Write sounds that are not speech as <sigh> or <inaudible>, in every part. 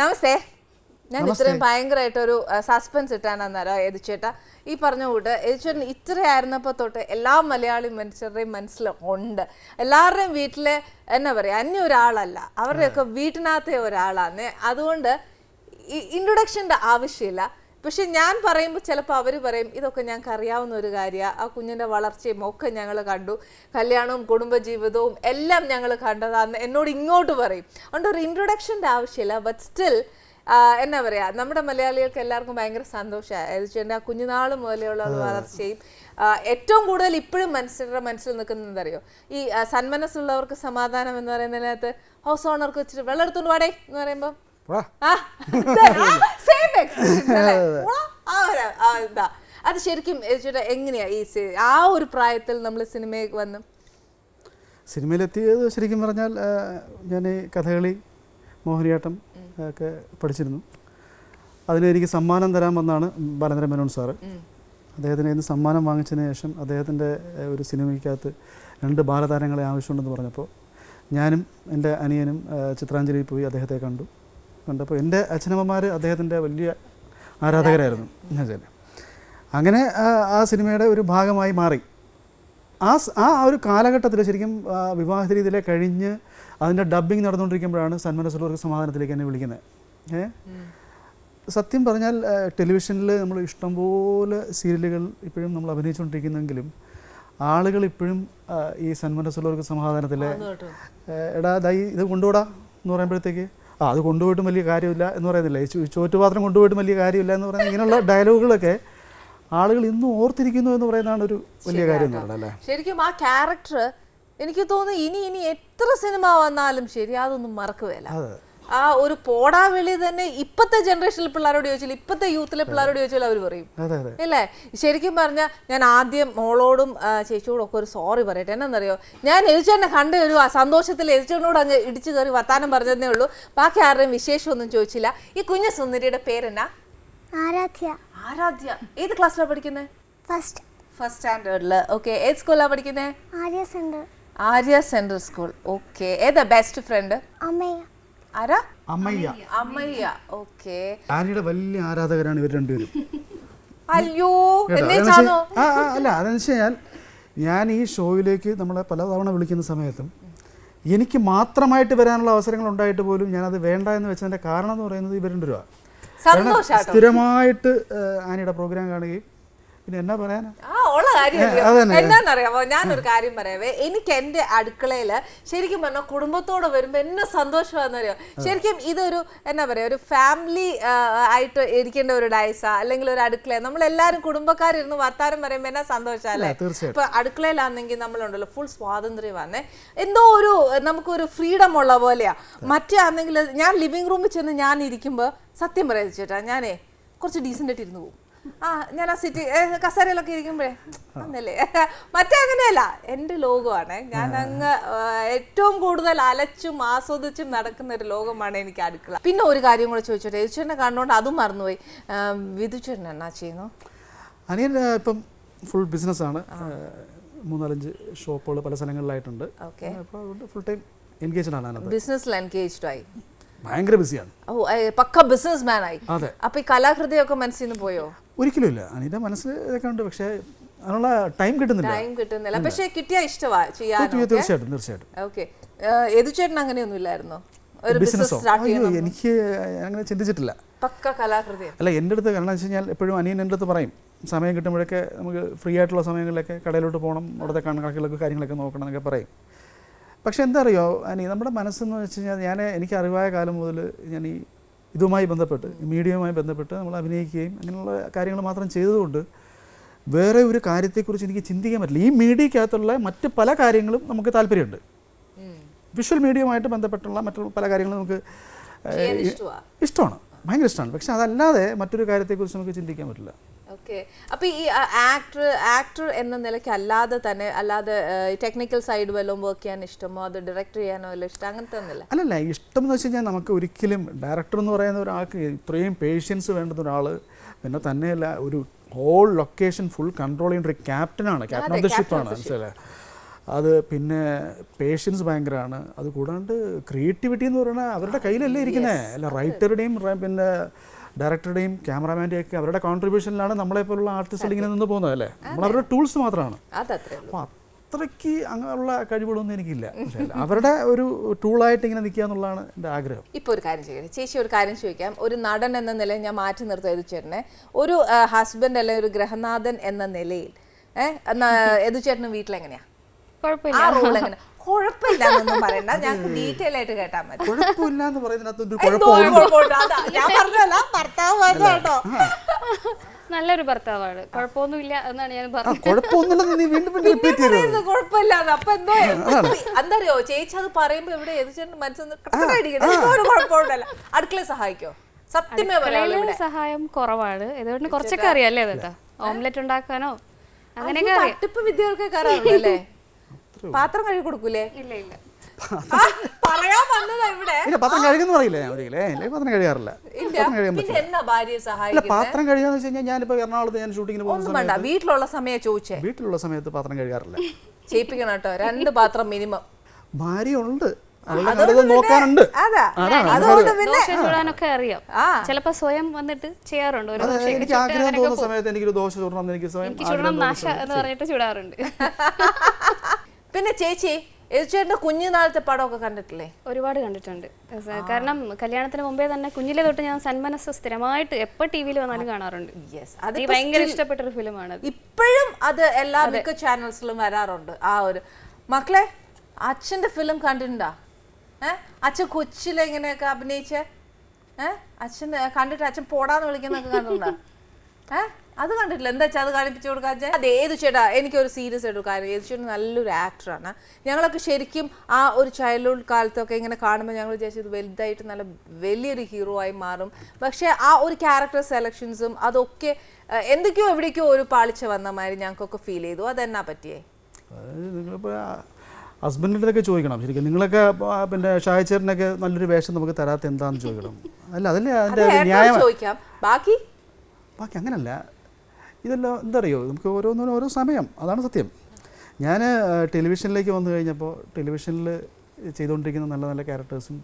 നമസ്തേ. ഞാൻ ഇത്രയും ഭയങ്കരമായിട്ടൊരു സസ്പെൻസ് ഇട്ടാണ് അന്നേരം എതിച്ചേട്ടാ ഈ പറഞ്ഞ കൂട്ട് എതിച്ചേട്ടൻ ഇത്രയായിരുന്നപ്പോൾ തൊട്ട് എല്ലാ മലയാളി മനുഷ്യരുടെയും മനസ്സിൽ ഉണ്ട്. എല്ലാവരുടെയും വീട്ടിലെ എന്നാ പറയുക അന്യ ഒരാളല്ല അവരുടെയൊക്കെ വീട്ടിനകത്തെ ഒരാളാണ് അതുകൊണ്ട് ഇൻട്രൊഡക്ഷന്റെ ആവശ്യമില്ല. പക്ഷെ ഞാൻ പറയുമ്പോൾ ചിലപ്പോൾ അവർ പറയും ഇതൊക്കെ ഞങ്ങൾക്ക് അറിയാവുന്ന ഒരു കാര്യമാണ് ആ കുഞ്ഞിന്റെ വളർച്ചയും ഒക്കെ ഞങ്ങൾ കണ്ടു. കല്യാണവും കുടുംബജീവിതവും എല്ലാം ഞങ്ങൾ കണ്ടതാന്ന് എന്നോട് ഇങ്ങോട്ട് പറയും. അതുകൊണ്ട് ഒരു ഇൻട്രൊഡക്ഷന്റെ ആവശ്യമില്ല. ബട്ട് സ്റ്റിൽ എന്നാ പറയാ നമ്മുടെ മലയാളികൾക്ക് എല്ലാവർക്കും ഭയങ്കര സന്തോഷമാണ് ആ കുഞ്ഞുനാൾ മുതലെയുള്ള വളർച്ചയും ഏറ്റവും കൂടുതൽ ഇപ്പോഴും മനുഷ്യരുടെ മനസ്സിൽ നിൽക്കുന്നത് അറിയോ ഈ സന്മനസ്സുള്ളവർക്ക് സമാധാനം എന്ന് പറയുന്നതിനകത്ത് ഹൗസ് ഓണർക്ക് വെച്ചിട്ട് വെള്ളം എടുത്തുകൊണ്ട് വാടേ എന്ന് പറയുമ്പോൾ അല്ലേ? ആ ഒരു- അത് ശരിക്കും ചേട്ടാ എങ്ങനെയാ ഈ ആ ഒരു പ്രായത്തിൽ നമ്മൾ സിനിമയിൽ വന്നു? സിനിമയിലെത്തിയത് ശരിക്കും പറഞ്ഞാൽ ഞാൻ കഥകളി മോഹിനിയാട്ടം ഒക്കെ പഠിച്ചിരുന്നു. അതിന് എനിക്ക് സമ്മാനം തരാൻ വന്നാണ് ബാലേന്ദ്ര മേനോൻ സാറ്. അദ്ദേഹത്തിന് ഇന്ന് സമ്മാനം വാങ്ങിച്ചതിന് ശേഷം അദ്ദേഹത്തിന്റെ ഒരു സിനിമയ്ക്കകത്ത് രണ്ട് ബാലതാരങ്ങളെ ആവശ്യമുണ്ടെന്ന് പറഞ്ഞപ്പോൾ ഞാനും എന്റെ അനിയനും ചിത്രാഞ്ജലിയിൽ പോയി അദ്ദേഹത്തെ കണ്ടു. കണ്ടപ്പോൾ എന്റെ അച്ഛനമ്മമാർ അദ്ദേഹത്തിന്റെ വലിയ ആരാധകരായിരുന്നു. എന്ന് വെച്ചാൽ അങ്ങനെ ആ, സിനിമയുടെ ഒരു ഭാഗമായി മാറി. ആ ആ ഒരു കാലഘട്ടത്തിൽ ശരിക്കും വിവാഹ രീതിയിലെ കഴിഞ്ഞ് അതിന്റെ ഡബ്ബിങ് നടന്നുകൊണ്ടിരിക്കുമ്പോഴാണ് സന്മനസ്സുള്ളവർക്ക് സമാധാനത്തിലേക്ക് എന്നെ വിളിക്കുന്നത്. ഏ? സത്യം പറഞ്ഞാൽ ടെലിവിഷനിൽ നമ്മൾ ഇഷ്ടംപോലെ സീരിയലുകൾ ഇപ്പോഴും നമ്മൾ അഭിനയിച്ചുകൊണ്ടിരിക്കുന്നെങ്കിലും ആളുകൾ ഇപ്പോഴും ഈ സന്മനസ്സുള്ളവർക്ക് സമാധാനത്തിലെ എടാ ദൈ ഇത് കൊണ്ടുപോടാ എന്ന് പറയുമ്പോഴത്തേക്ക് ആ അത് കൊണ്ടുപോയിട്ടും വലിയ കാര്യമില്ല എന്ന് പറയുന്നില്ല. ചോറ്റുപാത്രം കൊണ്ടുപോയിട്ടും വലിയ കാര്യമില്ല എന്ന് പറയുന്നത് ഇങ്ങനെയുള്ള ഡയലോഗുകളൊക്കെ ആളുകൾ ഇന്നും ഓർത്തിരിക്കുന്നു എന്ന് പറയുന്നതാണ് ഒരു വലിയ കാര്യം എന്ന് പറയുന്നത് അല്ലേ? ശരിക്കും ആ ക്യാരക്ടർ എനിക്ക് തോന്നുന്നു ഇനി ഇനി എത്ര സിനിമ വന്നാലും ശരി അതൊന്നും മറക്കുകയല്ല. അതെ. ആ ഒരു പോടാ വെളി തന്നെ ഇപ്പത്തെ ജനറേഷനിലെ പിള്ളേരോട് ചോദിച്ചാൽ ഇപ്പത്തെ യൂത്തിലെ പിള്ളേരോട് ചോദിച്ചാൽ അവർ പറയും. അതെ ശരിക്കും പറഞ്ഞാൽ ഞാൻ ആദ്യം മോളോടും ചേച്ചിയോടും ഒക്കെ ഒരു സോറി പറയട്ടെ. എന്നറിയോ ഞാൻ എഴുച്ചേട്ടനെ കണ്ട ഒരു ആ സന്തോഷത്തിൽ എഴുച്ചേട്ടനോട് അങ്ങ് ഇടിച്ചു കയറി വർത്താനം പറഞ്ഞതേ ഉള്ളൂ. ബാക്കി ആരുടെയും വിശേഷമൊന്നും ചോദിച്ചില്ല. ഈ കുഞ്ഞു സുന്ദരിയുടെ പേരെന്നാ? ആരാധ്യ. ആരാധ്യ. ഏത് ക്ലാസ്സിലാണ് പഠിക്കുന്നത് ഫസ്റ്റ് ഫസ്റ്റ് സ്റ്റാൻഡേർഡിൽ ഓക്കെ ഏത് സ്കൂളിലാണ് പഠിക്കുന്നത് Arya centre Arya central school. Okay ഏതാ ബെസ്റ്റ് ഫ്രണ്ട് അമ്മയ്യ. ആരാ? അമ്മയ്യ. അമ്മയ്യ. ഓക്കെ. ആനിയുടെ വലിയ ആരാധകരാണ് ഇവർ രണ്ടുപേരും. അയ്യോ ആ ആ, അല്ല അതെന്ന് വെച്ച് കഴിഞ്ഞാൽ ഞാൻ ഈ ഷോയിലേക്ക് നമ്മളെ പലതവണ വിളിക്കുന്ന സമയത്തും എനിക്ക് മാത്രമായിട്ട് വരാനുള്ള അവസരങ്ങൾ ഉണ്ടായിട്ട് പോലും ഞാൻ ഞാനത് വേണ്ട എന്ന് വെച്ചതിന്റെ കാരണം എന്ന് പറയുന്നത് ഇവർ രണ്ട് രൂപ സന്തോഷാട്ടോ. സ്ഥിരമായിട്ട് ഏഹ്, ആനിയുടെ പ്രോഗ്രാം കാണുകയും പിന്നെ എന്നാ പറയാനാ? ആ ഉള്ള കാര്യം എന്താണെന്നറിയാമോ ഞാനൊരു കാര്യം പറയാവേ. എനിക്ക് എന്റെ അടുക്കളയിൽ ശരിക്കും പറഞ്ഞാൽ കുടുംബത്തോട് വരുമ്പോ എന്നെ സന്തോഷമാണെന്നറിയോ? ശരിക്കും ഇതൊരു എന്നാ പറയാ ഒരു ഫാമിലി ആയിട്ട് ഇരിക്കേണ്ട ഒരു ഡയസ അല്ലെങ്കിൽ ഒരു അടുക്കള. നമ്മളെല്ലാരും കുടുംബക്കാരിരുന്ന് വർത്താനം പറയുമ്പോ എന്നാ സന്തോഷമല്ലേ തീർച്ചയായിട്ടും. ഇപ്പൊ അടുക്കളയിലാണെങ്കിൽ നമ്മളുണ്ടല്ലോ ഫുൾ സ്വാതന്ത്ര്യമാണ് എന്തോ ഒരു നമുക്കൊരു ഫ്രീഡം ഉള്ള പോലെയാ. മറ്റേ ആണെങ്കിൽ ഞാൻ ലിവിംഗ് റൂമിൽ ചെന്ന് ഞാൻ ഇരിക്കുമ്പോൾ സത്യം പറയാ ചേട്ടാ ഞാനേ കുറച്ച് ഡീസന്റ് ആയിട്ട് ഇരുന്ന് പോകും ആ ഞാൻ ആ സിറ്റി കസേരയിലൊക്കെ ഇരിക്കുമ്പോഴേ അന്നല്ലേ <laughs> മറ്റേ അങ്ങനെയല്ല എന്റെ ലോകമാണ്. ഞാൻ അങ്ങ് ഏറ്റവും കൂടുതൽ അലച്ചും ആസ്വദിച്ചും നടക്കുന്ന ഒരു ലോകമാണ് എനിക്ക് അടുക്കള. പിന്നെ ഒരു കാര്യം കൂടെ ചോദിച്ചോട്ടെ യദുചേട്ടനെ കണ്ടുകൊണ്ട് അതും മറന്നുപോയി. വിധുചേട്ടൻ എന്നാ ചെയ്യുന്നു? അനിയൻ ഇപ്പം ഫുൾ ബിസിനസ്സാണ് മൂന്നാലഞ്ച് ഷോപ്പുകൾ പല സ്ഥലങ്ങളിലായിട്ടുണ്ട്. ഓക്കെ. അപ്പോൾ അതുകൊണ്ട് ഫുൾ ടൈം എൻഗേജ്ഡ് ആണ് ബിസിനസ്സിൽ എൻഗേജ്ഡ് ആയി. ഭയങ്കര ബിസിയാണ്. ഓ പക്ക ബിസിനസ് മാൻ ആയി. അതെ. അപ്പൊ ഈ കലാകൃതിയൊക്കെ മനസ്സിൽ നിന്ന് പോയോ? ഒരിക്കലും ഇല്ല അനിത മനസ്സിൽ ഇതൊക്കെ ഉണ്ട് പക്ഷേ അതിനുള്ള ടൈം കിട്ടുന്നില്ല. ടൈം കിട്ടുന്നില്ല. പക്ഷേ കിട്ടിയ ഇഷ്ടമാ ചെയ്യാൻ തീർച്ചയായിട്ടും തീർച്ചയായിട്ടും. ഓക്കെ ഏതു ചേട്ടൻ അങ്ങനെയൊന്നും ഇല്ലായിരുന്നോ ഒരു ബിസിനസ് സ്റ്റാർട്ട് ചെയ്യാൻ ചെയ്യണം. എനിക്ക് അങ്ങനെ ചിന്തിച്ചിട്ടില്ല. പക്ക കലാകൃതി. അല്ല എന്റെ അടുത്ത് കാരണം വെച്ച് കഴിഞ്ഞാൽ എപ്പോഴും അനിയൻ എന്റെ അടുത്ത് പറയും സമയം കിട്ടുമ്പോഴൊക്കെ നമുക്ക് ഫ്രീ ആയിട്ടുള്ള സമയങ്ങളിലൊക്കെ കടയിലോട്ട് പോകണം അവിടുത്തെ കണക്കുകളൊക്കെ കാര്യങ്ങളൊക്കെ നോക്കണം എന്നൊക്കെ പറയും. പക്ഷേ എന്താ അറിയോ അനി നമ്മുടെ മനസ്സെന്ന് വെച്ച് കഴിഞ്ഞാൽ ഞാൻ എനിക്ക് അറിവായ കാലം മുതൽ ഞാൻ ഈ ഇതുമായി ബന്ധപ്പെട്ട് മീഡിയയുമായി ബന്ധപ്പെട്ട് നമ്മൾ അഭിനയിക്കുകയും അങ്ങനെയുള്ള കാര്യങ്ങൾ മാത്രം ചെയ്തതുകൊണ്ട് വേറെ ഒരു കാര്യത്തെക്കുറിച്ച് എനിക്ക് ചിന്തിക്കാൻ പറ്റില്ല. ഈ മീഡിയക്കകത്തുള്ള മറ്റ് പല കാര്യങ്ങളും നമുക്ക് താല്പര്യമുണ്ട്. വിഷ്വൽ മീഡിയയുമായിട്ട് ബന്ധപ്പെട്ടുള്ള മറ്റുള്ള പല കാര്യങ്ങളും നമുക്ക് ഇഷ്ടമാണ്. ഭയങ്കര ഇഷ്ടമാണ്. പക്ഷെ അതല്ലാതെ മറ്റൊരു കാര്യത്തെക്കുറിച്ച് നമുക്ക് ചിന്തിക്കാൻ പറ്റില്ല. ഓക്കെ. അപ്പൊ ഈ ആക്ടർ ആക്ടർ എന്ന നിലയ്ക്ക് അല്ലാതെ തന്നെ അല്ലാതെ ടെക്നിക്കൽ സൈഡ് വല്ലതും വർക്ക് ചെയ്യാൻ ഇഷ്ടമോ? അത് ഡയറക്റ്റ് ചെയ്യാനോ വല്ല ഇഷ്ടം? അങ്ങനത്തെ ഒന്നുമില്ല. അല്ലല്ല ഇഷ്ടം എന്ന് വെച്ച് കഴിഞ്ഞാൽ നമുക്ക് ഒരിക്കലും ഡയറക്ടർ എന്ന് പറയുന്ന ഒരാൾക്ക് ഇത്രയും പേഷ്യൻസ് വേണ്ടുന്ന ഒരാൾ പിന്നെ തന്നെയല്ല ഒരു ഹോൾ ലൊക്കേഷൻ ഫുൾ കൺട്രോൾ ചെയ്യുന്ന ഒരു ക്യാപ്റ്റനാണ് ക്യാപ്റ്റൻ ഓഫ് ദ ഷിപ്പാണ് മനസ്സിലായി അത് പിന്നെ പേഷ്യൻസ് ഭയങ്കരമാണ് അത് കൂടാണ്ട് ക്രിയേറ്റിവിറ്റി എന്ന് പറയുന്നത് അവരുടെ കയ്യിലല്ലേ ഇരിക്കുന്നത് അല്ല റൈറ്ററുടെയും പിന്നെ ഡയറക്ടറുടെയും ക്യാമറാമാന്റെയും ഒക്കെ അവരുടെ കോൺട്രിബ്യൂഷനിലാണ് നമ്മളെ പോലുള്ള ആർട്ടിസ്റ്റുകൾ ഇങ്ങനെ നിന്ന് പോകുന്നത് അല്ലേ? നമ്മൾ അവരുടെ ടൂൾസ് മാത്രമാണ് അപ്പോൾ അത്രയ്ക്ക് അങ്ങനെയുള്ള കഴിവുകളൊന്നും എനിക്കില്ല. അവരുടെ ഒരു ടൂളായിട്ട് ഇങ്ങനെ നിൽക്കുക എന്നുള്ളതാണ് എന്റെ ആഗ്രഹം. ഇപ്പോൾ ഒരു കാര്യം ചെയ്യുന്നത് ചേച്ചി ഒരു കാര്യം ചോദിക്കാം. ഒരു നടൻ എന്ന നിലയിൽ ഞാൻ മാറ്റി നിർത്തുക ഇത് ചേട്ടനെ. ഒരു ഹസ്ബൻഡ് അല്ലെങ്കിൽ ഒരു ഗ്രഹനാഥൻ എന്ന നിലയിൽ ഏഹ് <laughs> എതുചേട്ടന് വീട്ടിലെങ്ങനെയാ? കുഴപ്പമില്ല. ആ റോൾ എങ്ങനെ? കുഴപ്പമില്ല എന്നൊന്നും പറയണ്ട. ഞങ്ങൾക്ക് ഡീറ്റെയിൽ ആയിട്ട് കേട്ടാൽ മതി. കുഴപ്പമില്ല. എന്ന് പറയുന്നതിനകത്ത് ഞാൻ പറഞ്ഞല്ല ഭർത്താവ് പറഞ്ഞ കേട്ടോ. നല്ലൊരു ഭർത്താവാണ്. കുഴപ്പമൊന്നുമില്ല എന്നാണ് ഞാൻ പറഞ്ഞത്. നീ വീണ്ടും വീണ്ടും റിപ്പീറ്റ് കുഴപ്പമില്ല അപ്പൊ എന്തോ എന്തറിയോ ചേച്ചി അത് പറയുമ്പോ ഇവിടെ എതുചേട്ടൻ മനസ്സിൽ ഒരു കുഴപ്പമുണ്ടല്ല. അടുക്കള സഹായിക്കോ? സത്യമേ പറയാം സഹായം കുറവാണ്. ഇതുകൊണ്ട് കുറച്ചൊക്കെ അറിയാല്ലേ കേട്ടോ ഓംലെറ്റ് ഉണ്ടാക്കാനോ? അങ്ങനെയൊക്കെ അറിയാം. തട്ടിപ്പ് വിദ്യകൾക്ക് കയറാറുണ്ടല്ലേ പാത്രം കഴുകി കൊടുക്കൂലേ? ഇല്ല ഇല്ല. പറയാൻ വന്നതാ ഇവിടെ. ഇല്ല പാത്രം കഴുകുന്ന പറയില്ല ഞാൻ ഒരിക്കലേ ഇല്ല പാത്രം കഴുകാറില്ല. ഇല്ല. പാത്രം കഴുകാൻ പാത്രം കഴുകാന്ന് വെച്ച് കഴിഞ്ഞാൽ ഞാനിപ്പോ എറണാകുളത്ത് ഞാൻ ഷൂട്ടിങ്ങിന് പോകുന്ന വീട്ടിലുള്ള സമയം ചോദിച്ചേ. വീട്ടിലുള്ള സമയത്ത് പാത്രം കഴുകാറില്ല. ചെയ്യിപ്പിക്കണം കേട്ടോ രണ്ട് പാത്രം മിനിമം. ഭാര്യ ഉണ്ട് നോക്കാനുണ്ട്. അതാ. അതുകൊണ്ട് പിന്നെ ദോശ അറിയാം. ആ. ചിലപ്പോ സ്വയം വന്നിട്ട് ചെയ്യാറുണ്ട്. എനിക്ക് ആഗ്രഹം തോന്നുന്ന സമയത്ത് എനിക്കൊരു ദോശ ചൂടണം എനിക്ക് എനിക്ക് ചൂടണം നാശ എന്ന് പറഞ്ഞിട്ട് ചൂടാറുണ്ട്. <laughs> പിന്നെ ചേച്ചി എതിച്ചേട്ടന്റെ കുഞ്ഞുനാളത്തെ പടമൊക്കെ കണ്ടിട്ടില്ലേ? ഒരുപാട് കണ്ടിട്ടുണ്ട്. കാരണം കല്യാണത്തിന് മുമ്പേ തന്നെ കുഞ്ഞിലെ തൊട്ട് ഞാൻ സന്മനസ് സ്ഥിരമായിട്ട് എപ്പോ ടി വിയിൽ വന്നാലും കാണാറുണ്ട്. യെസ് അത് ഭയങ്കര ഇഷ്ടപ്പെട്ട ഒരു ഫിലിമാണ് ഇപ്പോഴും അത് എല്ലാ മിക്ക ചാനൽസിലും വരാറുണ്ട്. ആ ഒരു മക്കളെ അച്ഛന്റെ ഫിലിം കണ്ടിട്ടുണ്ടാ? ഏ? അച്ഛൻ കൊച്ചിലെ ഇങ്ങനെയൊക്കെ അഭിനയിച്ച? ഏഹ് അച്ഛൻ കണ്ടിട്ട് അച്ഛൻ പോടാന്ന് വിളിക്കുന്നൊക്കെ കണ്ടിട്ടുണ്ടോ? ഏ? അത് കണ്ടിട്ടില്ല. എന്താ വെച്ചാൽ അത് കാണിപ്പിച്ചു കൊടുക്കാൻ അത് ഏത് ചേട്ടാ? എനിക്കൊരു സീരിയസ് ആയിട്ട് കാര്യം. ഏത് ചേട്ടൻ നല്ലൊരു ആക്ടറാണ് ഞങ്ങളൊക്കെ ശരിക്കും ആ ഒരു ചൈൽഡ്ഹുഡ് കാലത്തൊക്കെ ഇങ്ങനെ കാണുമ്പോൾ ഞങ്ങൾ വിചാരിച്ചത് വലുതായിട്ട് നല്ല വലിയൊരു ഹീറോ ആയി മാറും. പക്ഷേ ആ ഒരു ക്യാരക്ടർ സെലക്ഷൻസും അതൊക്കെ എന്തൊക്കെയോ എവിടേക്കോ ഒരു പാളിച്ച വന്ന മാതിരി ഞങ്ങൾക്കൊക്കെ ഫീൽ ചെയ്തു. അതെന്നാ പറ്റിയേ? ഹസ്ബൻഡിന്റെ അടുത്തൊക്കെ ചോദിക്കണം. ശരിക്കും നിങ്ങളൊക്കെ പിന്നെ ഷായച്ചേരനൊക്കെ നല്ലൊരു വേഷം നമുക്ക് തരാത്ത എന്താണെന്ന് ചോദിക്കണം. അല്ല അതല്ലേ അത് അതിന്റെ ന്യായം. ചോദിക്കാം. ബാക്കി? ബാക്കി അങ്ങനല്ല. ഇതെല്ലാം എന്താ അറിയോ നമുക്ക് ഓരോന്നിനും ഓരോ സമയം. അതാണ് സത്യം. ഞാൻ ടെലിവിഷനിലേക്ക് വന്നു കഴിഞ്ഞപ്പോൾ ടെലിവിഷനിൽ ചെയ്തുകൊണ്ടിരിക്കുന്ന നല്ല നല്ല ക്യാരക്ടേഴ്സും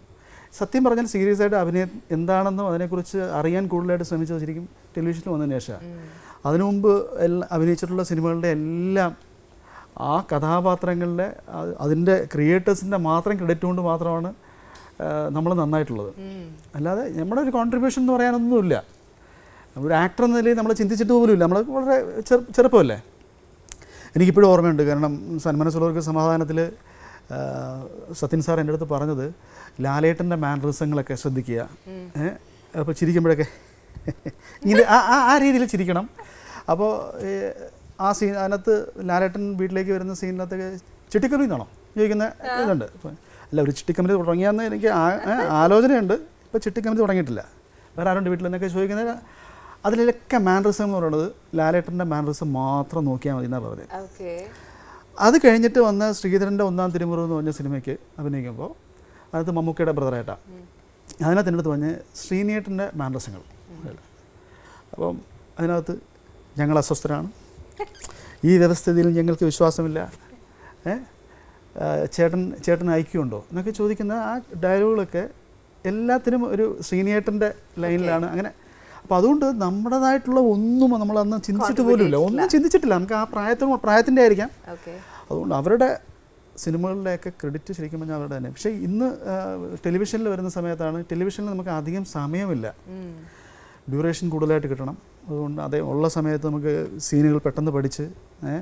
സത്യം പറഞ്ഞാൽ സീരിയസ് ആയിട്ട് അഭിനയം എന്താണെന്നും അതിനെക്കുറിച്ച് അറിയാൻ കൂടുതലായിട്ട് ശ്രമിച്ചത് ശരിക്കും ടെലിവിഷനിൽ വന്നതിന് ശേഷമാണ്. അതിനു മുമ്പ് എല്ലാ അഭിനയിച്ചിട്ടുള്ള സിനിമകളുടെ എല്ലാം ആ കഥാപാത്രങ്ങളുടെ അത് അതിന്റെ ക്രിയേറ്റേഴ്സിന്റെ മാത്രം ക്രെഡിറ്റ് കൊണ്ട് മാത്രമാണ് നമ്മൾ നന്നായിട്ടുള്ളത്. അല്ലാതെ നമ്മുടെ ഒരു കോൺട്രിബ്യൂഷൻ എന്ന് പറയാനൊന്നുമില്ല. നമ്മളൊരു ആക്ടർ എന്ന നിലയിൽ നമ്മൾ ചിന്തിച്ചിട്ട് പോലുമില്ല. നമ്മൾ വളരെ ചെറു ചെറുപ്പമല്ലേ? എനിക്കിപ്പോഴും ഓർമ്മയുണ്ട്. കാരണം സന്മനസ്സുള്ളവർക്ക് സമാധാനത്തിൽ സത്യൻ സാർ എന്റെ അടുത്ത് പറഞ്ഞത് ലാലേട്ടന്റെ മാനറിസങ്ങളൊക്കെ ശ്രദ്ധിക്കുക. അപ്പോൾ ചിരിക്കുമ്പോഴൊക്കെ ഇങ്ങനെ ആ ആ- ആ രീതിയിൽ ചിരിക്കണം. അപ്പോൾ ആ സീൻ അതിനകത്ത് ലാലേട്ടൻ വീട്ടിലേക്ക് വരുന്ന സീനിനകത്തൊക്കെ ചിട്ടിക്കറി എന്നാണോ ചോദിക്കുന്ന ഇതുണ്ട്. അല്ല ഒരു ചിട്ടിക്കമ്പനി തുടങ്ങിയെന്ന് എനിക്ക് ആ- ആലോചനയുണ്ട്. ഇപ്പോൾ ചിട്ടിക്കമ്പനി തുടങ്ങിയിട്ടില്ല. വേറെ ആരുണ്ട് വീട്ടിൽ എന്നൊക്കെ ചോദിക്കുന്നത് അതിലൊക്കെ മാനറിസം എന്ന് പറയുന്നത് ലാലേട്ടന്റെ മാനറിസം മാത്രം നോക്കിയാൽ മതി എന്നാണ് പറഞ്ഞത് അത് കഴിഞ്ഞിട്ട് വന്ന ശ്രീധരന്റെ ഒന്നാം തിരുമുറു എന്ന് പറഞ്ഞ സിനിമയ്ക്ക് അഭിനയിക്കുമ്പോൾ അതിനകത്ത് മമ്മൂക്കയുടെ ബ്രദറായിട്ടാണ് അതിനകത്ത് എന്റെ അടുത്ത് പറഞ്ഞ് ശ്രീനേട്ടന്റെ മാനറസങ്ങൾ അപ്പം അതിനകത്ത് ഞങ്ങൾ അസ്വസ്ഥരാണ്. ഈ വ്യവസ്ഥിതിയിൽ ഞങ്ങൾക്ക് വിശ്വാസമില്ല? ചേട്ടൻ ചേട്ടൻ ഐക്യമുണ്ടോ എന്നൊക്കെ ചോദിക്കുന്ന ആ ഡയലോഗുകളൊക്കെ എല്ലാത്തിനും ഒരു ശ്രീനിയേട്ടന്റെ ലൈനിലാണ്. അങ്ങനെ അപ്പോൾ അതുകൊണ്ട് നമ്മുടേതായിട്ടുള്ള ഒന്നും നമ്മൾ അന്ന് ചിന്തിച്ചിട്ട് പോലുമില്ല. ഒന്നും ചിന്തിച്ചിട്ടില്ല. നമുക്ക് ആ പ്രായത്തിന് പ്രായത്തിന്റെ ആയിരിക്കാം. അതുകൊണ്ട് അവരുടെ സിനിമകളിലെയൊക്കെ ക്രെഡിറ്റ് ശരിക്കും പറഞ്ഞാൽ അവരുടെ തന്നെ. പക്ഷേ ഇന്ന് ടെലിവിഷനിൽ വരുന്ന സമയത്താണ് ടെലിവിഷനിൽ നമുക്ക് അധികം സമയമില്ല. ഡ്യൂറേഷൻ കൂടുതലായിട്ട് കിട്ടണം. അതുകൊണ്ട് അതേ ഉള്ള സമയത്ത് നമുക്ക് സീനുകൾ പെട്ടെന്ന് പഠിച്ച് ഏ,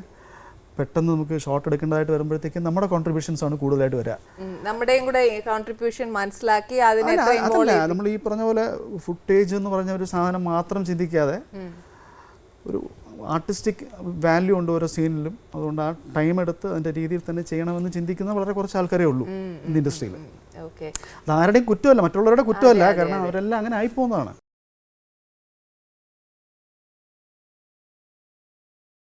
പെട്ടെന്ന് നമുക്ക് ഷോട്ട് എടുക്കേണ്ടതായിട്ട് വരുമ്പോഴത്തേക്കും നമ്മുടെ കോൺട്രിബ്യൂഷൻസ് ആണ് കൂടുതലായിട്ട് വരിക നമ്മുടെയും കൂടെ കോൺട്രിബ്യൂഷൻ മനസ്സിലാക്കി അതിനെ അതല്ല നമ്മൾ ഈ പറഞ്ഞ പോലെ ഫുട്ടേജ് എന്ന് പറഞ്ഞ ഒരു സാധനം മാത്രം ചിന്തിക്കാതെ ഒരു ആർട്ടിസ്റ്റിക് വാല്യൂ ഉണ്ട് ഓരോ സീനിലും അതുകൊണ്ട് ആ ടൈം എടുത്ത് അതിന്റെ രീതിയിൽ തന്നെ ചെയ്യണമെന്ന് ചിന്തിക്കുന്ന വളരെ കുറച്ച് ആൾക്കാരേ ഉള്ളൂ ഇന്ന് ഇൻഡസ്ട്രിയിൽ ഓക്കെ അതാരുടെയും കുറ്റമല്ല മറ്റുള്ളവരുടെ കുറ്റമല്ല കാരണം അവരെല്ലാം അങ്ങനെ ആയി ആയിപ്പോകുന്നതാണ്.